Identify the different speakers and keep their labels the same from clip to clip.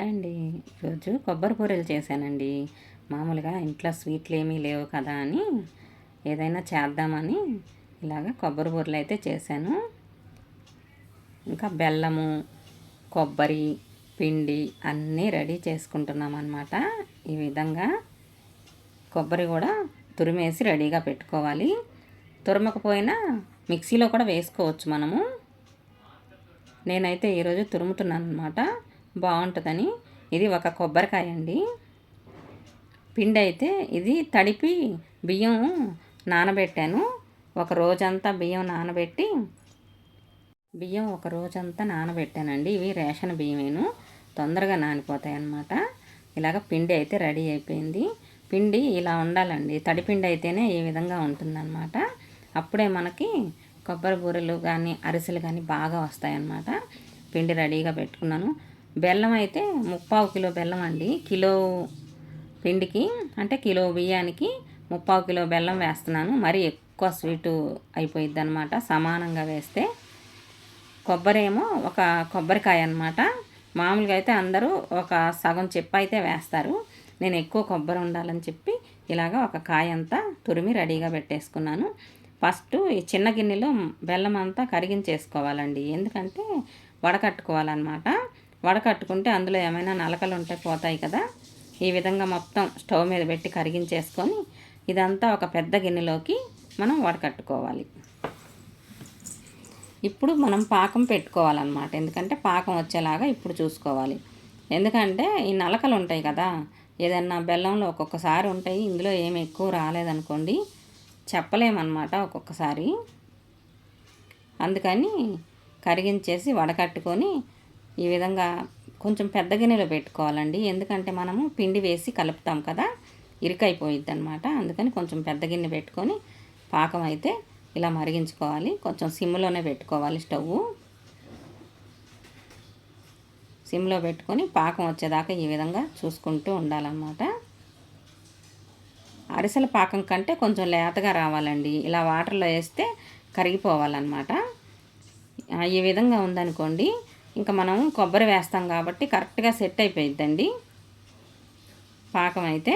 Speaker 1: Hi అండి. ఈరోజు కొబ్బరి బూరెలు చేశానండి. మామూలుగా ఇంట్లో స్వీట్లు ఏమీ లేవు కదా అని ఏదైనా చేద్దామని ఇలాగ కొబ్బరి బూరెలు అయితే చేశాను. ఇంకా బెల్లము కొబ్బరి పిండి అన్నీ రెడీ చేసుకుంటున్నాం అనమాట ఈ విధంగా కొబ్బరి కూడా తురిమేసి రెడీగా పెట్టుకోవాలి. తురమకపోయినా మిక్సీలో కూడా వేసుకోవచ్చు మనము. నేనైతే ఈరోజు తురుముతున్నాను అనమాట బాగుంటుందని. ఇది ఒక కొబ్బరికాయ అండి పిండి అయితే ఇది తడిపి బియ్యం నానబెట్టాను. ఒక రోజంతా బియ్యం నానబెట్టి బియ్యం ఒక రోజంతా నానబెట్టానండి. ఇవి రేషన్ బియ్యమేను. తొందరగా నానిపోతాయి అన్నమాట ఇలాగ పిండి అయితే రెడీ అయిపోయింది. పిండి ఇలా ఉండాలండి. తడి పిండి అయితేనే ఈ విధంగా ఉంటుందన్నమాట. అప్పుడే మనకి కొబ్బరి బూరెలు కానీ అరిసెలు కానీ బాగా వస్తాయన్నమాట. పిండి రెడీగా పెట్టుకున్నాను. బెల్లం అయితే ముప్పావు కిలో బెల్లం అండి. కిలో పిండికి అంటే కిలో బియ్యానికి ముప్పావు కిలో బెల్లం వేస్తున్నాను. మరీ ఎక్కువ స్వీటు అయిపోయిద్ది అనమాట సమానంగా వేస్తే కొబ్బరి ఏమో ఒక కొబ్బరికాయ అనమాట మామూలుగా అయితే అందరూ ఒక సగం చెప్పు అయితే వేస్తారు. నేను ఎక్కువ కొబ్బరి ఉండాలని చెప్పి ఇలాగ ఒక కాయ అంతా తురిమి రెడీగా పెట్టేసుకున్నాను. ఫస్ట్ ఈ చిన్న గిన్నెలో బెల్లం అంతా కరిగించేసుకోవాలండి. ఎందుకంటే వడకట్టుకోవాలన్నమాట. వడకట్టుకుంటే అందులో ఏమైనా నలకలు ఉంటే పోతాయి కదా. ఈ విధంగా మొత్తం స్టవ్ మీద పెట్టి కరిగించేసుకొని ఇదంతా ఒక పెద్ద గిన్నెలోకి మనం వడకట్టుకోవాలి. ఇప్పుడు మనం పాకం పెట్టుకోవాలన్నమాట. ఎందుకంటే పాకం వచ్చేలాగా ఇప్పుడు చూసుకోవాలి. ఎందుకంటే ఈ నలకలు ఉంటాయి కదా. ఏదన్నా బెల్లంలో ఒక్కొక్కసారి ఉంటాయి. ఇందులో ఏమి ఎక్కువ రాలేదనుకోండి. చెప్పలేమన్నమాట ఒక్కొక్కసారి. అందుకని కరిగించేసి వడకట్టుకొని ఈ విధంగా కొంచెం పెద్ద గిన్నెలో పెట్టుకోవాలండి. ఎందుకంటే మనము పిండి వేసి కలుపుతాం కదా ఇరుకైపోయిద్ది అనమాట అందుకని కొంచెం పెద్ద గిన్నె పెట్టుకొని పాకం అయితే ఇలా మరిగించుకోవాలి. కొంచెం సిమ్లోనే పెట్టుకోవాలి స్టవ్ సిమ్లో పెట్టుకొని పాకం వచ్చేదాకా ఈ విధంగా చూసుకుంటూ ఉండాలన్నమాట. అరిసెల పాకం కంటే కొంచెం లేతగా రావాలండి. ఇలా వాటర్లో వేస్తే కరిగిపోవాలన్నమాట. ఈ విధంగా ఉందనుకోండి ఇంకా మనం కొబ్బరి వేస్తాం కాబట్టి కరెక్ట్గా సెట్ అయిపోయిద్దండి. పాకం అయితే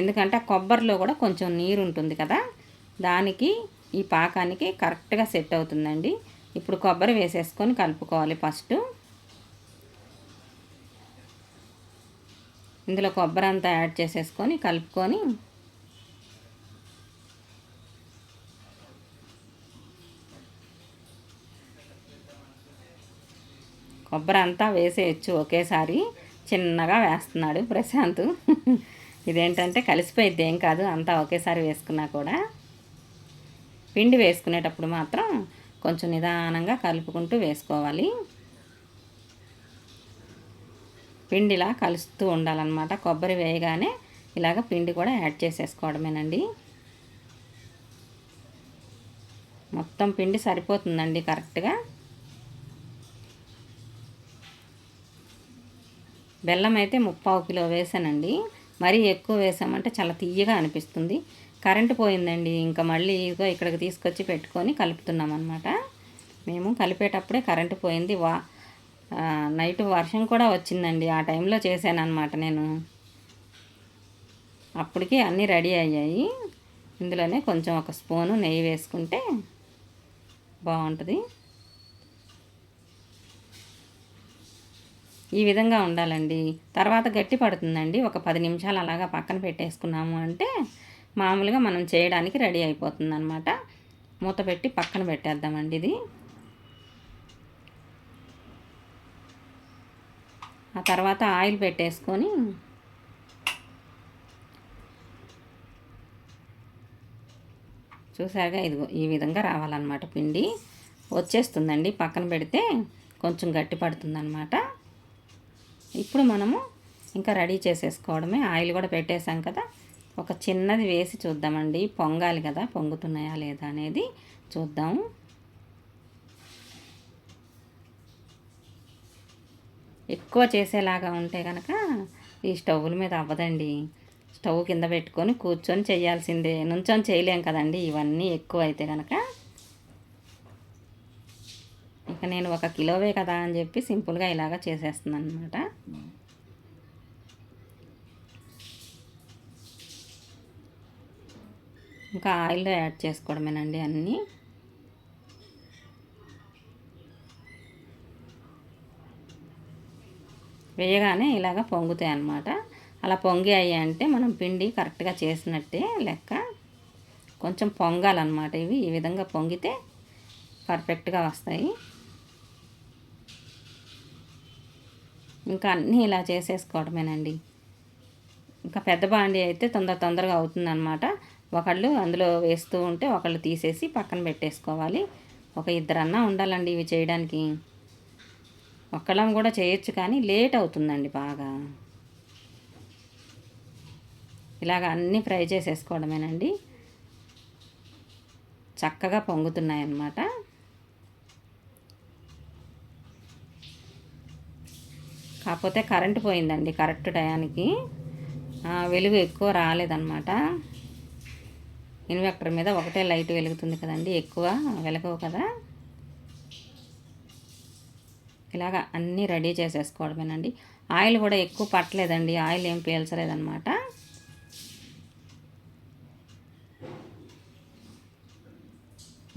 Speaker 1: ఎందుకంటే కొబ్బరిలో కూడా కొంచెం నీరు ఉంటుంది కదా దానికి ఈ పాకానికి కరెక్ట్గా సెట్ అవుతుందండి. ఇప్పుడు కొబ్బరి వేసేసుకొని కలుపుకోవాలి ఫస్ట్. ఇందులో కొబ్బరి అంతా యాడ్ చేసేసుకొని కలుపుకొని కొబ్బరి అంతా వేసేయచ్చు ఒకేసారి. చిన్నగా వేస్తున్నాడు ప్రశాంత్. ఇదేంటంటే కలిసిపోయిద్ది ఏం కాదు అంతా ఒకేసారి వేసుకున్నా కూడా. పిండి వేసుకునేటప్పుడు మాత్రం కొంచెం నిదానంగా కలుపుకుంటూ వేసుకోవాలి. పిండిలా కలుస్తూ ఉండాలన్నమాట. కొబ్బరి వేయగానే ఇలాగ పిండి కూడా యాడ్ చేసేసుకోవడమేనండి. మొత్తం పిండి సరిపోతుందండి కరెక్ట్గా. బెల్లం అయితే ముప్పావు కిలో వేసానండి. మరీ ఎక్కువ వేసామంటే చాలా తీయగా అనిపిస్తుంది. కరెంటు పోయిందండి. ఇంకా మళ్ళీ ఇదిగో ఇక్కడికి తీసుకొచ్చి పెట్టుకొని కలుపుతున్నాం అనమాట మేము కలిపేటప్పుడే కరెంటు పోయింది. వా నైట్ వర్షం కూడా వచ్చిందండి. ఆ టైంలో చేశానమాట నేను. అప్పటికి అన్నీ రెడీ అయ్యాయి. ఇందులోనే కొంచెం ఒక స్పూను నెయ్యి వేసుకుంటే బాగుంటుంది. ఈ విధంగా ఉండాలండి. తర్వాత గట్టి పడుతుందండి. ఒక పది నిమిషాలు అలాగా పక్కన పెట్టేసుకున్నాము అంటే మామూలుగా మనం చేయడానికి రెడీ అయిపోతుంది అనమాట మూత పెట్టి పక్కన పెట్టేద్దామండి ఇది. ఆ తర్వాత ఆయిల్ పెట్టేసుకొని చూసారుగా ఇదిగో ఈ విధంగా రావాలన్నమాట పిండి. వచ్చేస్తుందండి. పక్కన పెడితే కొంచెం గట్టి పడుతుందన్నమాట. ఇప్పుడు మనము ఇంకా రెడీ చేసేసుకోవడమే. ఆయిల్ కూడా పెట్టేసాం కదా. ఒక చిన్నది వేసి చూద్దామండి. పొంగాలి కదా. పొంగుతున్నాయా లేదా అనేది చూద్దాం. ఎక్కువ చేసేలాగా ఉంటే కనుక ఈ స్టవ్ల మీద అవ్వదండి. స్టవ్ కింద పెట్టుకొని కూర్చొని చేయాల్సిందే. నుంచొని చేయలేం కదండి. ఇవన్నీ ఎక్కువ అయితే కనుక ఒక నేను ఒక కిలోవే కదా అని చెప్పి సింపుల్గా ఇలాగ చేసేస్తుంది అనమాట ఇంకా ఆయిల్ యాడ్ చేసుకోవడమేనండి అన్నీ. వేయగానే ఇలాగ పొంగుతాయి అన్నమాట అలా పొంగి అంటే మనం పిండి కరెక్ట్గా చేసినట్టే లెక్క. కొంచెం పొంగాలన్నమాట ఇవి. ఈ విధంగా పొంగితే పర్ఫెక్ట్గా వస్తాయి. ఇంకా అన్నీ ఇలా చేసేసుకోవడమేనండి. ఇంకా పెద్ద బాండి అయితే తొందర తొందరగా అవుతుందన్నమాట. ఒకళ్ళు అందులో వేస్తూ ఉంటే ఒకళ్ళు తీసేసి పక్కన పెట్టేసుకోవాలి. ఒక ఇద్దరన్నా ఉండాలండి ఇవి చేయడానికి. ఒక్కళ్ళం కూడా చేయొచ్చు కానీ లేట్ అవుతుందండి బాగా. ఇలాగ అన్నీ ఫ్రై చేసేసుకోవడమేనండి. చక్కగా పొంగుతున్నాయి అన్నమాట కాకపోతే కరెంటు పోయిందండి కరెక్ట్ టయానికి. వెలుగు ఎక్కువ రాలేదన్నమాట. ఇన్వెక్టర్ మీద ఒకటే లైట్ వెలుగుతుంది కదండి ఎక్కువ వెలగవు కదా. ఇలాగ అన్నీ రెడీ చేసేసుకోవడమేనండి. ఆయిల్ కూడా ఎక్కువ పట్టలేదండి ఆయిల్ ఏం పీల్చలేదన్నమాట.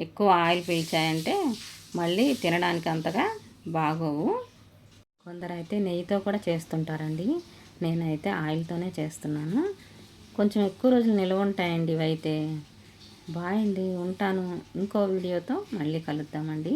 Speaker 1: ఎక్కువ ఆయిల్ పీల్చాయంటే మళ్ళీ తినడానికి అంతగా బాగోవు. కొందరైతే నెయ్యితో కూడా చేస్తుంటారండి. నేనైతే ఆయిల్తోనే చేస్తున్నాను. కొంచెం ఎక్కువ రోజులు నిల్వ ఉంటాయండి ఇవైతే. బాయ్ అండి ఉంటాను. ఇంకో వీడియోతో మళ్ళీ కలుద్దామండి.